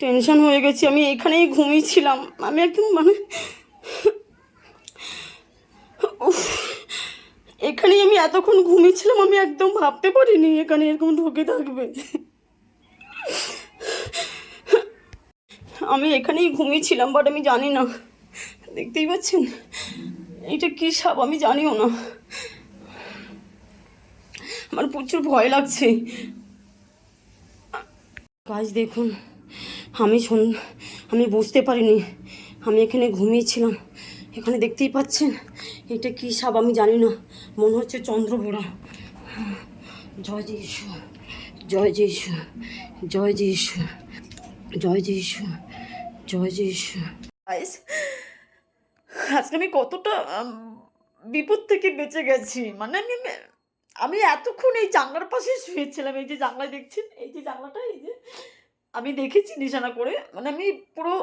Tension হয়ে গেছি, আমি এখানেই ঘুমিয়েছিলাম। আমি একদম মানে এখানেই আমি এতক্ষণ ঘুমিয়েছিলাম, আমি একদম ভাবতে পারিনি এখানে এরকম ঢুকে থাকবে। আমি এখানেই ঘুমিয়েছিলাম বাট আমি জানি না। দেখতেই পাচ্ছেন? এটা কী সাপ? আমি জানিও না। আমার প্রচুর ভয় লাগছে। গাছ দেখুন, আমি শোন, আমি বুঝতে পারিনি। আমি এখানে ঘুমিয়েছিলাম। এখানে দেখতেই পাচ্ছেন, এটা কী সাপ আমি জানি না। মনে হচ্ছে চন্দ্রভোড়া। জয় যিশু জয় যিশু জয় যিশু জয় যিশু জয় যিশু। আজকে আমি কতটা বিপদ থেকে বেঁচে গেছি। মানে আমি আমি এতক্ষণ এই জানলার পাশে শুয়েছিলাম। এই যে জানলা দেখছেন? এই যে জানলাটা, এই যে আমি দেখেছি নিশানা করে। মানে আমি পুরো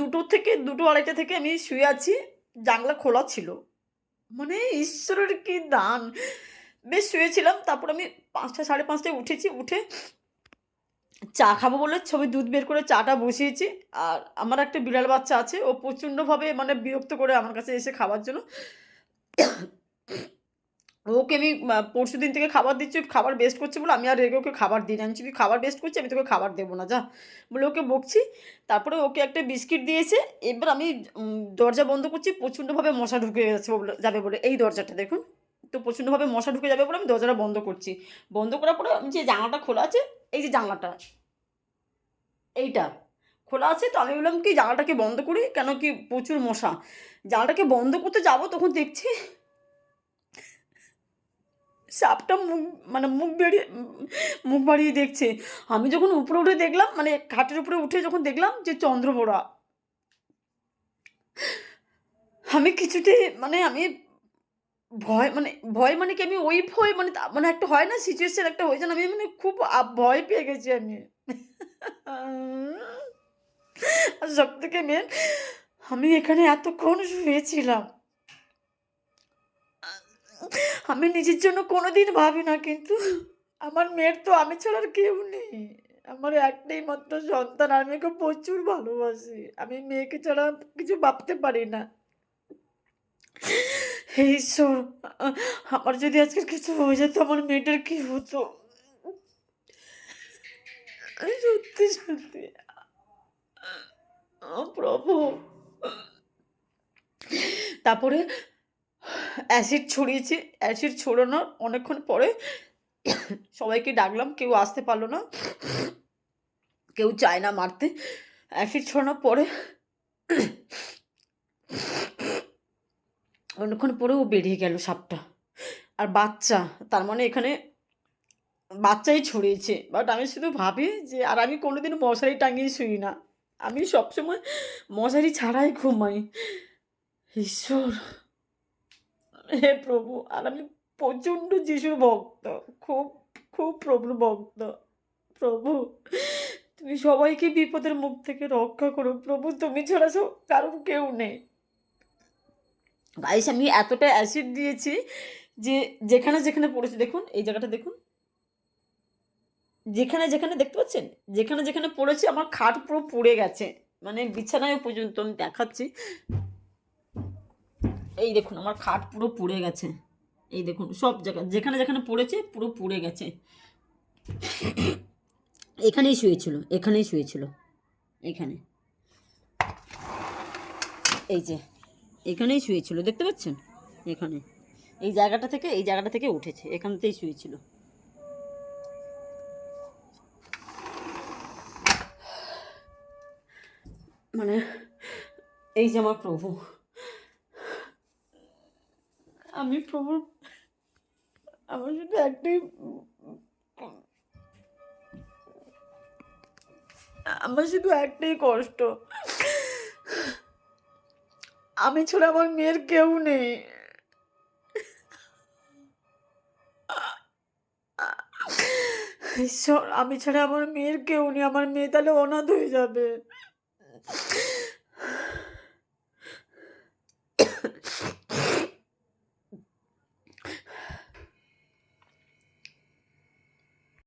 দুটো থেকে, দুটো আড়াইটা থেকে আমি শুয়ে আছি, জানলা খোলা ছিল। মানে ঈশ্বরের কি দান। বেশ শুয়েছিলাম, তারপর আমি পাঁচটা, সাড়ে পাঁচটায় উঠেছি, উঠে চা খাব বলে ছবি দুধ বের করে চাটা বসিয়েছি। আর আমার একটা বিড়াল বাচ্চা আছে, ও প্রচণ্ডভাবে মানে বিরক্ত করে আমার কাছে এসে খাবার জন্য। ওকে আমি পরশু দিন থেকে খাবার দিচ্ছি খাবার বেস্ট করছে বলে আমি আর রেগে ওকে খাবার দিই না। আমি তুই খাবার বেস্ট করছি, আমি তোকে খাবার দেবো না, যা। বলে ওকে বকছি, তারপরে ওকে একটা বিস্কিট দিয়েছে। এবার আমি দরজা বন্ধ করছি, প্রচণ্ডভাবে মশা ঢুকে যাচ্ছে যাবে বলে। এই দরজাটা দেখুন, তো প্রচণ্ডভাবে মশা ঢুকে যাবে বলে আমি দরজাটা বন্ধ করছি। বন্ধ করার পরে আমি যে জানলাটা খোলা আছে, এই যে জানলাটা, এইটা খোলা আছে, তো আমি বললাম কি জানলাটাকে বন্ধ করি? কেন কি প্রচুর মশা। জানলাটাকে বন্ধ করতে যাব, তখন দেখছি সাপটা মুখ মানে মুখ বেরিয়ে, মুখ বাড়িয়ে দেখছে। আমি যখন উপরে উঠে দেখলাম মানে খাটের উপরে উঠে যখন দেখলাম যে চন্দ্রবোড়া আমি কিছুতে মানে আমি ভয় মানে ভয় মানে কি আমি ওই ভয় মানে মানে একটা হয় না সিচুয়েশন একটা হয়েছে আমি মানে খুব ভয় পেয়ে গেছি আমি। সব থেকে মেন আমি এখানে এতক্ষণ শুয়েছিলাম। আমি নিজের জন্য কোনোদিন ভাবি না, কিন্তু আমার মেয়ের তো আমি ছাড়া আর কেউ নেই। আমার একটাই মাত্র সন্তান, আর মেয়েকে প্রচুর ভালোবাসি। আমি মেয়েকে ছাড়া কিছু ভাবতে পারি না। আমার যদি আজকে কিছু হয়ে যেত, আমার মেয়েটার কি হতো? সত্যি সত্যি। প্রভু। তারপরে অ্যাসিড ছড়িয়েছি অ্যাসিড ছড়ানোর অনেকক্ষণ পরে সবাইকে ডাকলাম, কেউ আসতে পারল না। কেউ চায় না মারতে। অ্যাসিড ছড়ানোর পরে অনেকক্ষণ পরে ও বেরিয়ে গেল সাপটা। আর বাচ্চা, তার মানে এখানে বাচ্চাই ছড়িয়েছে। বাট আমি শুধু ভাবি যে, আর আমি কোনোদিন মশারি টাঙিয়ে শুই না। আমি সবসময় মশারি ছাড়াই ঘুমাই। ঈশ্বর! হে প্রভু, আর আমি প্রচণ্ড যিশুর ভক্ত, খুব খুব প্রভুর ভক্ত। প্রভু, তুমি সবাইকে বিপদের মুখ থেকে রক্ষা করো। প্রভু, তুমি ছাড়া কারণ কেউ নেই। গাইস আমি এতটা অ্যাসিড দিয়েছি যে যেখানে যেখানে পড়েছে, দেখুন, এই জায়গাটা দেখুন। যেখানে যেখানে দেখতে পাচ্ছেন? যেখানে যেখানে পড়েছে, আমার খাট পুরো পুড়ে গেছে। মানে বিছানায় পর্যন্ত আমি দেখাচ্ছি। এই দেখুন, আমার খাট পুরো পুড়ে গেছে। এই দেখুন, সব জায়গা, যেখানে যেখানে পড়েছে, পুরো পুড়ে গেছে। এখানেই শুয়েছিল এখানেই শুয়েছিল। এখানে। এই যে, এখানেই শুয়েছিল, দেখতে পাচ্ছেন? এখানে। এই জায়গাটা থেকে, এই জায়গাটা থেকে উঠেছে, এখানতেই শুয়েছিল। মানে এই যে আমার প্রভু। আমি প্রভু আমার শুধু একটাই আমার শুধু একটাই কষ্ট। আমি ছাড়া আমার মেয়ের কেউ নেই। ঈশ্বর, আমি ছাড়া আমার মেয়ের কেউ নেই। আমার মেয়ে তাহলে অনাথ হয়ে যাবে।